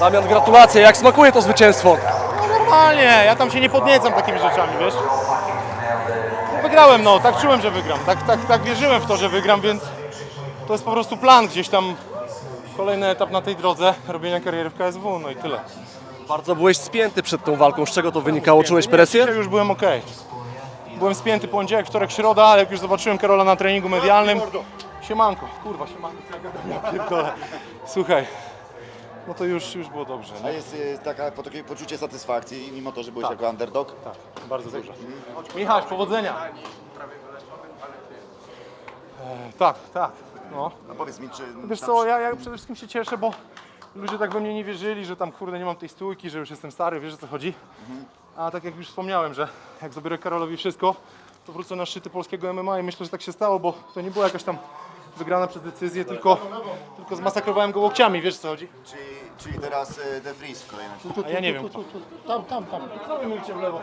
Damian, gratulacje. Jak smakuje to zwycięstwo? Normalnie, ja tam się nie podniecam takimi rzeczami, wiesz? No, wygrałem, no, tak czułem, że wygram. Tak, tak, tak wierzyłem w to, że wygram, więc to jest po prostu plan gdzieś tam. Kolejny etap na tej drodze robienia kariery w KSW, no i tyle. Bardzo byłeś spięty przed tą walką. Z czego to wynikało? Czułeś presję? Dzisiaj już byłem ok. Byłem spięty poniedziałek, wtorek, środa, ale jak już zobaczyłem Karola na treningu medialnym. Siemanko, kurwa, siemanko, co ja gadam, ja pierdolę. Słuchaj, no to już, już było dobrze. A Nie? jest y, taka, po takie poczucie satysfakcji, mimo to, że byłeś Tak. jako underdog? Tak, bardzo duże. Michał, powodzenia. E, tak, tak. No. No powiedz mi, czy... Wiesz co, ja, ja przede wszystkim się cieszę, bo ludzie tak we mnie nie wierzyli, że tam kurde nie mam tej stójki, że już jestem stary, wiesz o co chodzi. A tak jak już wspomniałem, że jak zabiorę Karolowi wszystko, to wrócę na szczyty polskiego MMA i myślę, że tak się stało, bo to nie była jakaś tam wygrana przez decyzję, tylko, tylko zmasakrowałem go łokciami, wiesz co chodzi. Czyli, czyli teraz y, The Freeze w kolejności. A ja nie wiem. Tam, tam, tam. Co mówicie w lewo?